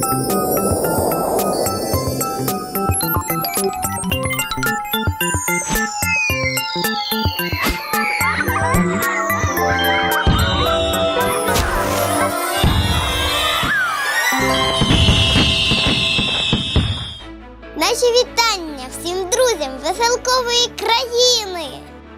Наші вітання всім друзям веселкової країни.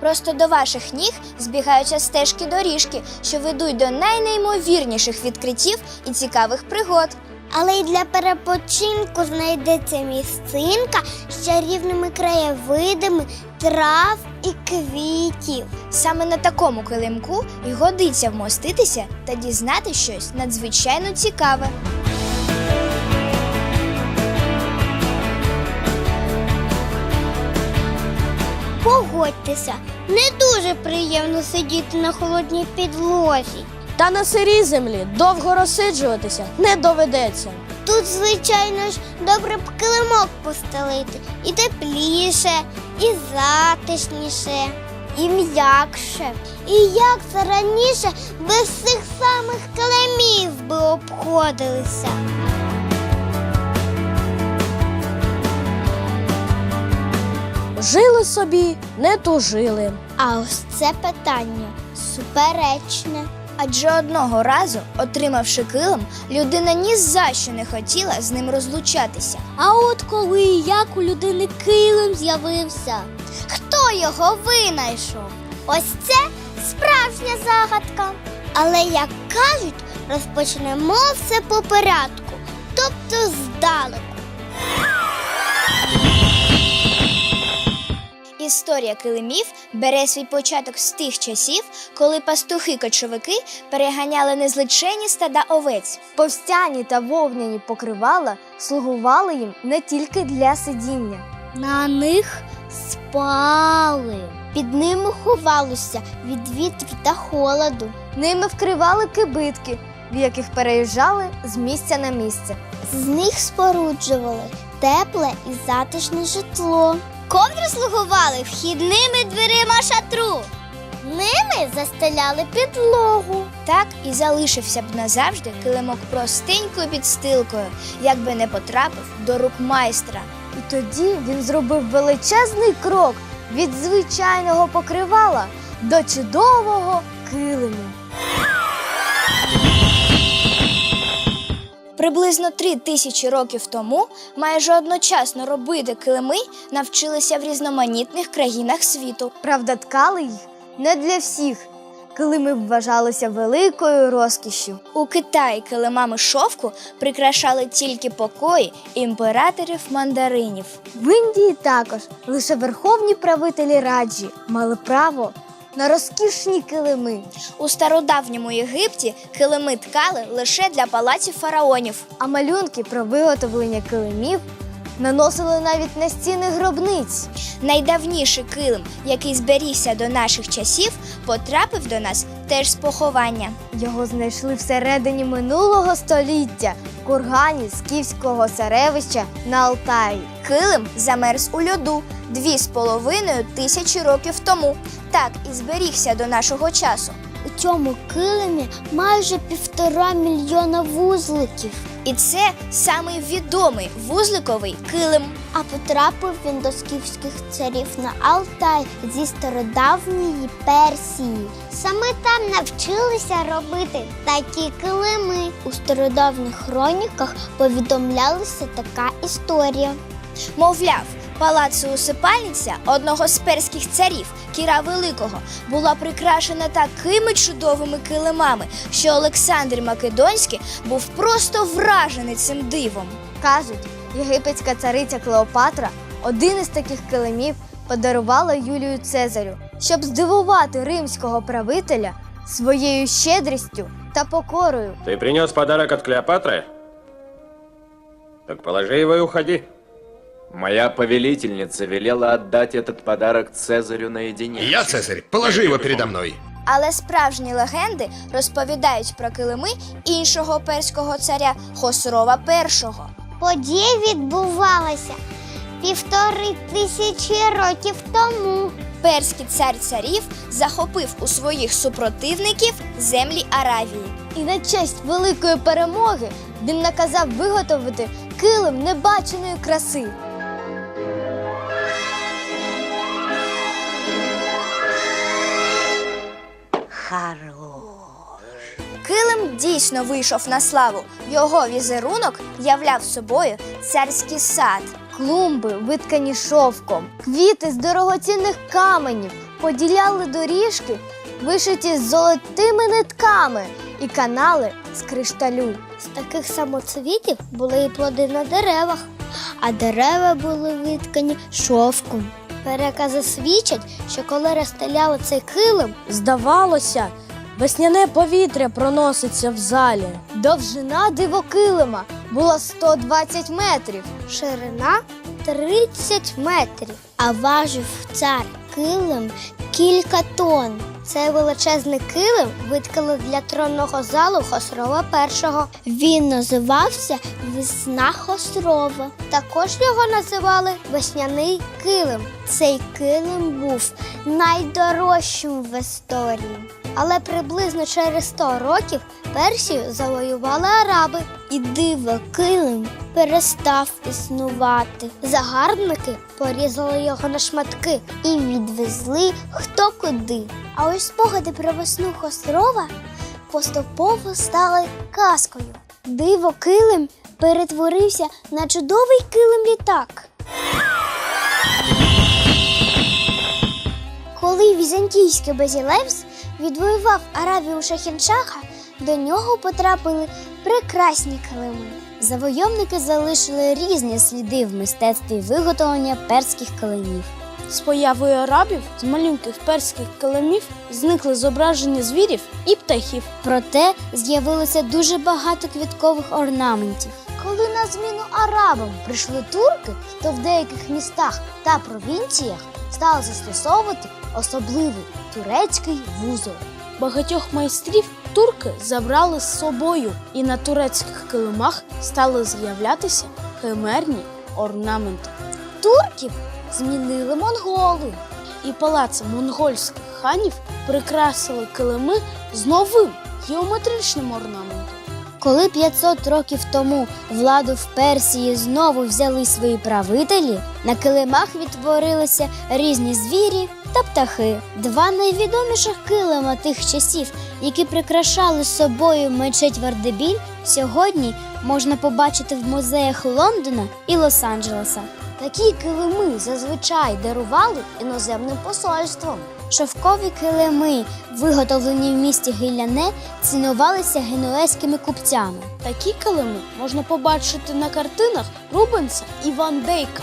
Просто до ваших ніг збігаються стежки доріжки, що ведуть до найнеймовірніших відкриттів і цікавих пригод. Але й для перепочинку знайдеться місцинка з чарівними краєвидами, трав і квітів. Саме на такому килимку і годиться вмоститися та дізнати щось надзвичайно цікаве. Погодьтеся, не дуже приємно сидіти на холодній підлозі. Та на сирій землі довго розсиджуватися не доведеться. Тут, звичайно ж, добре б килимок постелити. І тепліше, і затишніше, і м'якше. І як це раніше без цих самих килимів би обходилися. Жили собі, не тужили. А ось це питання суперечне. Адже одного разу, отримавши килим, людина ні за що не хотіла з ним розлучатися. А от коли і як у людини килим з'явився? Хто його винайшов? Ось це справжня загадка. Але, як кажуть, розпочнемо все по порядку, тобто здалеку. Історія килимів бере свій початок з тих часів, коли пастухи-кочовики переганяли незличенні стада овець. Повстяні та вовняні покривала слугували їм не тільки для сидіння. На них спали. Під ними ховалося від вітру та холоду. Ними вкривали кибитки, в яких переїжджали з місця на місце. З них споруджували тепле і затишне житло. Ковдри слугували вхідними дверима шатру. Ними застеляли підлогу. Так і залишився б назавжди килимок простенькою підстилкою, якби не потрапив до рук майстра. І тоді він зробив величезний крок від звичайного покривала до чудового килиму. Приблизно три тисячі років тому майже одночасно робити килими навчилися в різноманітних країнах світу. Правда, ткали їх не для всіх. Килими вважалися великою розкішшю. У Китаї килимами шовку прикрашали тільки покої імператорів мандаринів. В Індії також лише верховні правителі раджі мали право на розкішні килими. У стародавньому Єгипті килими ткали лише для палаців фараонів. А малюнки про виготовлення килимів наносили навіть на стіни гробниць. Найдавніший килим, який зберігся до наших часів, потрапив до нас теж з поховання. Його знайшли всередині минулого століття в кургані скіфського царевища на Алтаї. Килим замерз у льоду дві з половиною тисячі років тому. Так і зберігся до нашого часу. У цьому килимі майже півтора мільйона вузликів. І це самий відомий вузликовий килим. А потрапив він до скіфських царів на Алтай зі стародавньої Персії. Саме там навчилися робити такі килими. У стародавніх хроніках повідомлялася така історія. Мовляв, палацу-усипальниця одного з перських царів, Кіра Великого, була прикрашена такими чудовими килимами, що Олександр Македонський був просто вражений цим дивом. Кажуть, єгипетська цариця Клеопатра один із таких килимів подарувала Юлію Цезарю, щоб здивувати римського правителя своєю щедрістю та покорою. Ты принес подарок от Клеопатры? Так положи его и уходи. Моя повелительница велела отдать этот подарок Цезарю наедине. Я, Цезарь, положи его передо мной. Але справжні легенди розповідають про килими іншого перського царя Хосрова І. Подія відбувалася півтори тисячі років тому. Перський цар царів захопив у своїх супротивників землі Аравії. І на честь великої перемоги він наказав виготовити килим небаченої краси. Килим дійсно вийшов на славу. Його візерунок являв собою царський сад. Клумби, виткані шовком, квіти з дорогоцінних каменів, поділяли доріжки, вишиті з золотими нитками, і канали з кришталю. З таких самоцвітів були і плоди на деревах, а дерева були виткані шовком. Перекази свідчать, що коли розстеляли цей килим, Здавалося, весняне повітря проноситься в залі. Довжина дивокилима була 120 метрів. ширина 30 метрів, а важив цар килим кілька тонн. Цей величезний килим виткали для тронного залу Хосрова І. Він називався Весна Хосрова. Також його називали Весняний килим. Цей килим був найдорожчим в історії. Але приблизно через 100 років Персію завоювали араби, і диво килим перестав існувати. Загарбники порізали його на шматки і відвезли хто куди. А ось спогади про весну Хосрова поступово стали казкою. Диво килим перетворився на чудовий килим літак. Коли візантійський Базілевс відвоював Аравію Шахіншаха, до нього потрапили прекрасні килими. Завойовники залишили різні сліди в мистецтві виготовлення перських килимів. З появою арабів з малюнків перських килимів зникли зображення звірів і птахів. Проте з'явилося дуже багато квіткових орнаментів. Коли на зміну арабам прийшли турки, то в деяких містах та провінціях стали застосовувати особливий турецький вузол. Багатьох майстрів турки забрали з собою, і на турецьких килимах стали з'являтися химерні орнаменти. Турків змінили монголи. І палаци монгольських ханів прикрасили килими з новим геометричним орнаментом. Коли 500 років тому владу в Персії знову взяли свої правителі, на килимах відтворилися різні звірі та птахи. Два найвідоміших килима тих часів, які прикрашали собою мечеть Вардебіль, сьогодні можна побачити в музеях Лондона і Лос-Анджелеса. Такі килими зазвичай дарували іноземним посольством. Шовкові килими, виготовлені в місті Гіляне, цінувалися генуезькими купцями. Такі килими можна побачити на картинах Рубенса і Ван Дейка.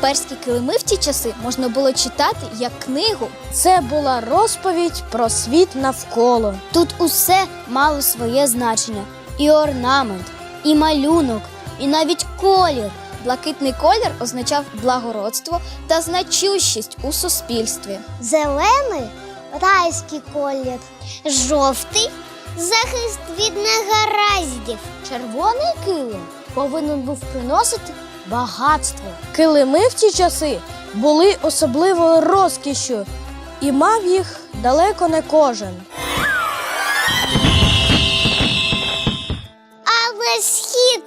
Перські килими в ті часи можна було читати як книгу. Це була розповідь про світ навколо. Тут усе мало своє значення: і орнамент, і малюнок, і навіть колір. Блакитний колір означав благородство та значущість у суспільстві. Зелений райський колір, жовтий захист від негараздів. Червоний килим повинен був приносити багатство. Килими в ті часи були особливою розкішшю, і мав їх далеко не кожен. Але схід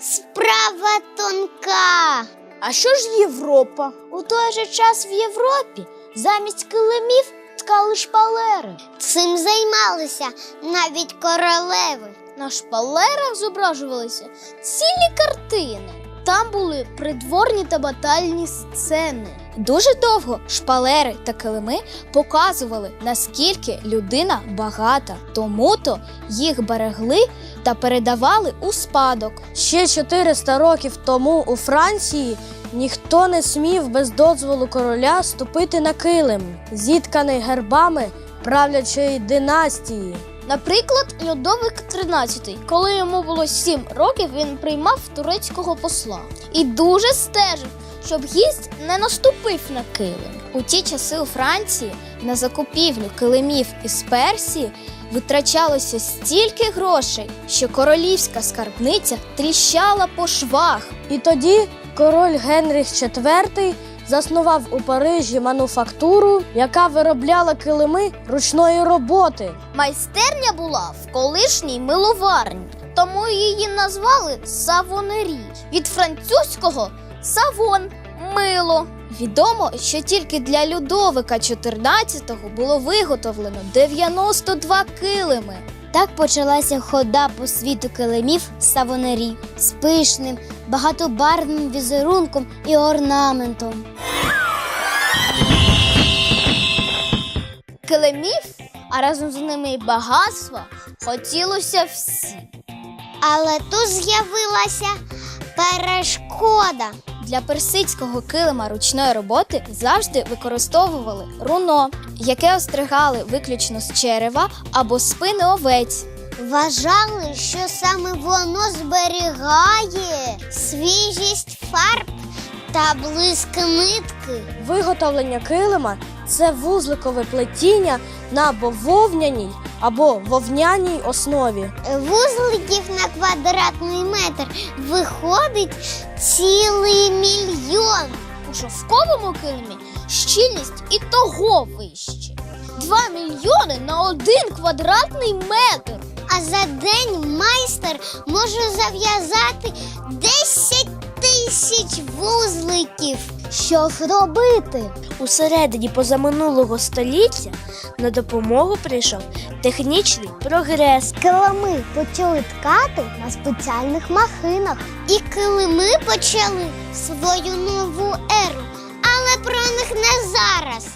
справа тонка. А що ж Європа? У той же час в Європі замість килимів ткали шпалери. Цим займалися навіть королеви. На шпалерах зображувалися цілі картини. Там були придворні та батальні сцени. Дуже довго шпалери та килими показували, наскільки людина багата. Тому-то їх берегли та передавали у спадок. Ще 400 років тому у Франції ніхто не смів без дозволу короля ступити на килим, зітканий гербами правлячої династії. Наприклад, Людовик XIII. Коли йому було 7 років, він приймав турецького посла і дуже стежив, щоб гість не наступив на килим. У ті часи у Франції на закупівлю килимів із Персії витрачалося стільки грошей, що королівська скарбниця тріщала по швах. І тоді король Генріх IV заснував у Парижі мануфактуру, яка виробляла килими ручної роботи. Майстерня була в колишній миловарні, тому її назвали савонері. Від французького савон мило. Відомо, що тільки для Людовика XIV було виготовлено 92 килими. Так почалася хода по світу килимів савонері з пишним, багатобарвним візерунком і орнаментом. Килимів, а разом з ними і багатства, хотілося всі. Але тут з'явилася перешкода. Для персидського килима ручної роботи завжди використовували руно, яке остригали виключно з черева або спини овець. Вважали, що саме воно зберігає свіжість фарб та блиск нитки. Виготовлення килима це вузликове плетіння на бововняній або вовняній основі. Вузликів на квадратний метр виходить цілий мільйон. У шовковому килимі щільність і того вище. Два мільйони на один квадратний метр. А за день майстер може зав'язати 10 тисяч вузликів. Що ж робити? У середині позаминулого століття на допомогу прийшов технічний прогрес. Килими почали ткати на спеціальних машинах. І килими почали свою нову еру. Але про них не зараз.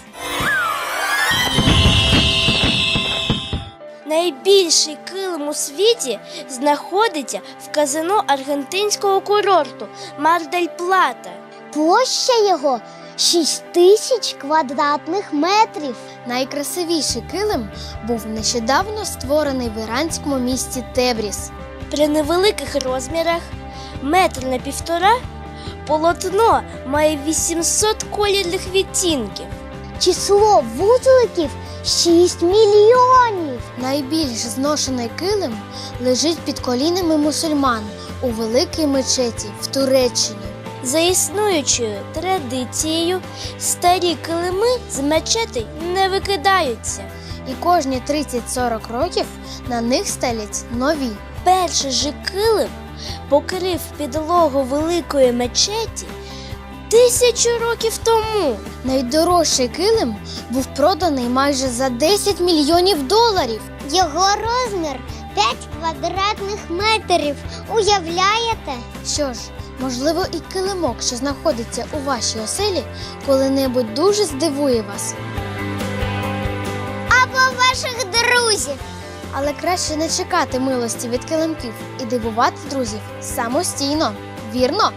Найбільший килим у світі знаходиться в казино аргентинського курорту Мардель Плата. Площа його 6 тисяч квадратних метрів. Найкрасивіший килим був нещодавно створений в іранському місті Тебріс. При невеликих розмірах, метр на півтора, полотно має 800 колірних відтінків. Число вузликів 6 мільйонів. Найбільш зношений килим лежить під колінами мусульман у великій мечеті в Туреччині. За існуючою традицією, старі килими з мечетей не викидаються. І кожні 30-40 років на них стелять нові. Перший же килим покрив підлогу великої мечеті тисячу років тому. Найдорожчий килим був проданий майже за 10 мільйонів доларів. Його розмір 5 квадратних метрів. Уявляєте? Що ж, можливо, і килимок, що знаходиться у вашій оселі, коли-небудь дуже здивує вас. Або ваших друзів. Але краще не чекати милості від килимків і дивувати друзів самостійно. Вірно?